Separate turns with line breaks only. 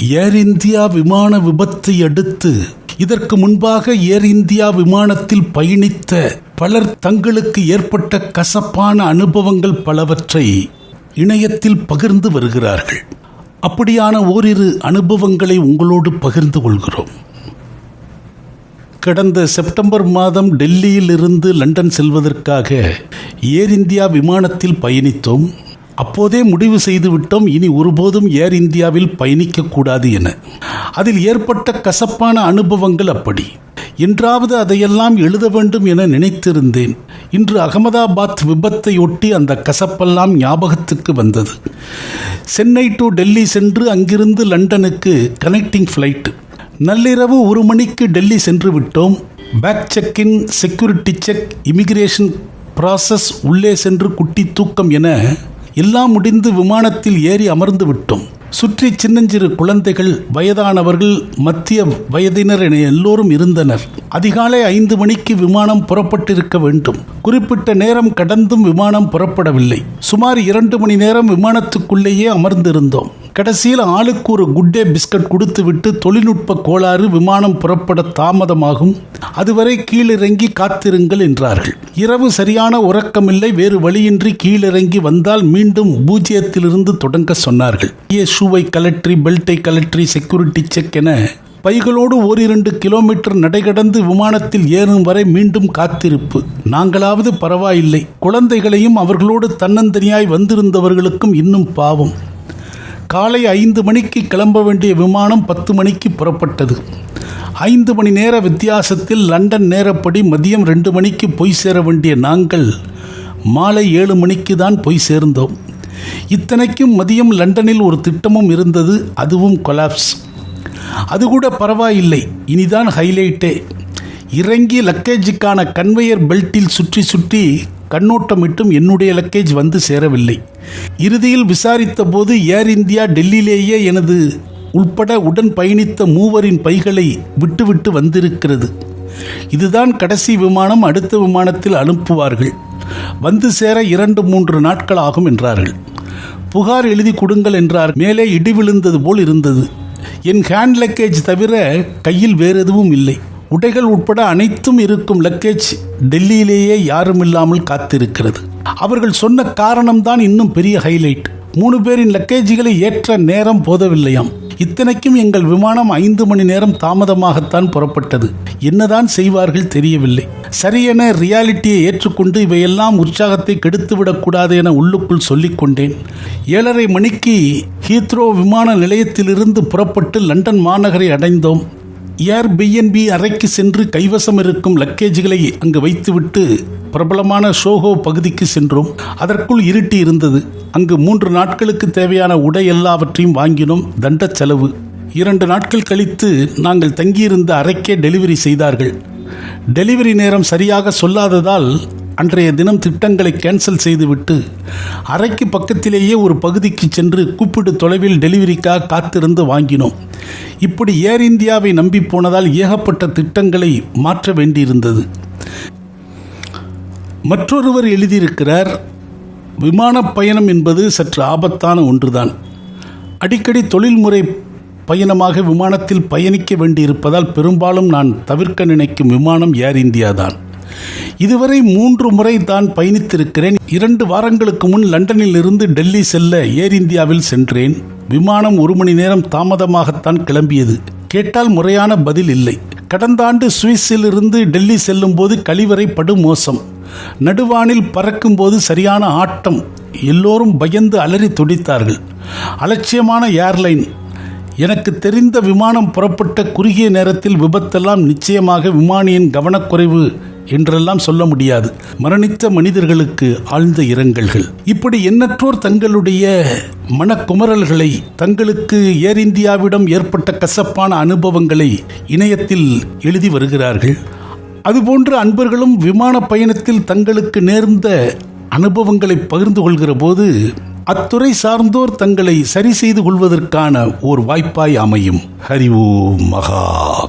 ஏர் India விமான விபத்தை அடுத்து இதற்கு முன்பாக ஏர் இந்தியா விமானத்தில் பயணித்த பலர் தங்களுக்கு ஏற்பட்ட கசப்பான அனுபவங்கள் பலவற்றை இணையத்தில் பகிர்ந்து வருகிறார்கள். அப்படியான ஓரிரு அனுபவங்களை உங்களோடு பகிர்ந்து கொள்கிறோம். கடந்த செப்டம்பர் மாதம் டெல்லியில் இருந்து லண்டன் செல்வதற்காக ஏர் இந்தியா விமானத்தில் பயணித்தோம். அப்போதே முடிவு செய்துவிட்டோம். இனி ஒருபோதும் ஏர் இந்தியாவில் பயணிக்கக்கூடாது என. அதில் ஏற்பட்ட கசப்பான அனுபவங்கள் அப்படி. என்றாவது அதையெல்லாம் எழுத வேண்டும் என நினைத்திருந்தேன். இன்று அகமதாபாத் விபத்தையொட்டி அந்த கசப்பெல்லாம் ஞாபகத்துக்கு வந்தது. சென்னை டு டெல்லி சென்று அங்கிருந்து லண்டனுக்கு கனெக்டிங் ஃப்ளைட் நள்ளிரவு ஒரு மணிக்கு டெல்லி சென்று விட்டோம். Bag check in security check immigration process உள்ளே சென்று குட்டி தூக்கம் என எல்லாம் முடிந்து விமானத்தில் ஏறி அமர்ந்து விட்டோம். சுற்றி சின்னஞ்சிறு குழந்தைகள் வயதானவர்கள் மத்திய வயதினர் என எல்லோரும் இருந்தனர். அதிகாலை ஐந்து மணிக்கு விமானம் புறப்பட்டிருக்க வேண்டும். குறிப்பிட்ட நேரம் கடந்தும் விமானம் புறப்படவில்லை. சுமார் இரண்டு மணி நேரம் விமானத்துக்குள்ளேயே அமர்ந்திருந்தோம். கடைசியில் ஆளுக்கு ஒரு குட்டே பிஸ்கட் கொடுத்துவிட்டு தொழில்நுட்ப கோளாறு விமானம் புறப்பட தாமதமாகும். அதுவரை கீழிறங்கி காத்திருங்கள் என்றார்கள். இரவு சரியான உறக்கமில்லை வேறு வழியின்றி கீழிறங்கி வந்தால் மீண்டும் பூஜ்ஜியத்திலிருந்து தொடங்க சொன்னார்கள். ஷூவை கலற்றி பெல்ட்டை கலற்றி செக்யூரிட்டி செக் என பைகளோடு ஓரிரண்டு கிலோமீட்டர் நடைகடந்து விமானத்தில் ஏறும் வரை மீண்டும் காத்திருப்பு. நாங்களாவது பரவாயில்லை. குழந்தைகளையும் அவர்களோடு தன்னந்தனியாய் வந்திருந்தவர்களுக்கும் இன்னும் பாவம். காலை ஐந்து மணிக்கு கிளம்ப வேண்டிய விமானம் பத்து மணிக்கு புறப்பட்டது. ஐந்து மணி நேர வித்தியாசத்தில் லண்டன் நேரப்படி மதியம் ரெண்டு மணிக்கு போய் சேர வேண்டிய நாங்கள் மாலை ஏழு மணிக்கு தான் போய் சேர்ந்தோம். இத்தனைக்கும் மதியம் லண்டனில் ஒரு திட்டமும் இருந்தது அதுவும் கொலாப்ஸ். அது கூட பரவாயில்லை இனிதான் ஹைலைட்டே. இறங்கி லக்கேஜுக்கான கன்வேயர் பெல்ட்டில் சுற்றி சுற்றி கண்ணோட்டமிட்டும் என்னுடைய லக்கேஜ் வந்து சேரவில்லை. இறுதியில் விசாரித்த போது ஏர் இந்தியா டெல்லியிலேயே எனது உள்பட உடன் பயணித்த மூவரின் பைகளை விட்டுவிட்டு வந்திருக்கிறது. இதுதான் கடைசி விமானம் அடுத்த விமானத்தில் அனுப்புவார்கள். வந்து சேர இரண்டு மூன்று நாட்கள் ஆகும் என்றார்கள். புகார் எழுதி கொடுங்கள் என்றார். மேலே இடி விழுந்தது போல் இருந்தது. என் ஹேண்ட் லக்கேஜ் தவிர கையில் வேறு எதுவும் இல்லை. உடைகள் உட்பட அனைத்தும் இருக்கும் லக்கேஜ் டெல்லியிலேயே யாரும் இல்லாமல் காத்திருக்கிறது. அவர்கள் சொன்ன காரணம்தான் இன்னும் பெரிய ஹைலைட். மூணு பேரின் லக்கேஜ்களை ஏற்ற நேரம் போதவில்லையாம். இத்தனைக்கும் எங்கள் விமானம் ஐந்து மணி நேரம் தாமதமாகத்தான் புறப்பட்டது. என்னதான் செய்வார்கள் தெரியவில்லை. சரியென ரியாலிட்டியை ஏற்றுக்கொண்டு இவையெல்லாம் உற்சாகத்தை கெடுத்துவிடக்கூடாது என உள்ளுக்குள் சொல்லிக்கொண்டேன் ஏழரை மணிக்கு ஹீத்ரோ விமான நிலையத்திலிருந்து புறப்பட்டு லண்டன் மாநகரை அடைந்தோம். ஏர் பிஎன்பி அறைக்கு சென்று கைவசம் இருக்கும் லக்கேஜ்களை அங்கு வைத்துவிட்டு பிரபலமான ஷோஹோ பகுதிக்கு சென்றோம். அதற்குள் இருட்டி இருந்தது. அங்கு மூன்று நாட்களுக்கு தேவையான உடை எல்லாவற்றையும் வாங்கினோம். தண்ட செலவு. இரண்டு நாட்கள் கழித்து நாங்கள் தங்கியிருந்த அறைக்கே டெலிவரி செய்தார்கள். டெலிவரி நேரம் சரியாக சொல்லாததால் அன்றைய தினம் திட்டங்களை கேன்சல் செய்துவிட்டு அறைக்கு பக்கத்திலேயே ஒரு பகுதிக்கு சென்று கூப்பிடு தொலைவில் டெலிவரிக்காக காத்திருந்து வாங்கினோம். இப்படி ஏர் இந்தியாவை நம்பி போனதால் ஏகப்பட்ட திட்டங்களை மாற்ற வேண்டியிருந்தது. மற்றொருவர் எழுதியிருக்கிறார் விமான பயணம் என்பது சற்று ஆபத்தான ஒன்றுதான். அடிக்கடி தொழில்முறை பயணமாக விமானத்தில் பயணிக்க வேண்டியிருப்பதால் பெரும்பாலும் நான் தவிர்க்க நினைக்கும் விமானம் ஏர் இந்தியா தான். இதுவரை மூன்று முறை தான் பயணித்திருக்கிறேன். இரண்டு வாரங்களுக்கு முன் லண்டனில் இருந்து டெல்லி செல்ல ஏர் இந்தியாவில் சென்றேன். விமானம் ஒரு மணி நேரம் தாமதமாகத்தான் கிளம்பியது. கேட்டால் முறையான பதில் இல்லை. கடந்த ஆண்டு சுவிஸில் இருந்து டெல்லி செல்லும் போது கழிவறை படுமோசம் நடுவானில் பறக்கும்போது சரியான ஆட்டம். எல்லோரும் பயந்து அலறி துடித்தார்கள். அலட்சியமான ஏர்லைன். எனக்கு தெரிந்த விமானம் புறப்பட்ட குறுகிய நேரத்தில் விபத்தெல்லாம் நிச்சயமாக விமானியின் கவனக்குறைவு. என்றெல்லாம் சொல்ல முடியாது. மரணித்த மனிதர்களுக்கு ஆழ்ந்த இரங்கல்கள். இப்படி எண்ணற்றோர் தங்களுடைய மனக்குமரல்களை தங்களுக்கு ஏர் இந்தியாவிடம் ஏற்பட்ட கசப்பான அனுபவங்களை இணையத்தில் எழுதி வருகிறார்கள். அதுபோன்று அன்பர்களும் விமான பயணத்தில் தங்களுக்கு நேர்ந்த அனுபவங்களை பகிர்ந்து கொள்கிற போது அத்துறை சார்ந்தோர் தங்களை சரி செய்து கொள்வதற்கான ஓர் வாய்ப்பாய் அமையும். ஹரி ஓம் மகா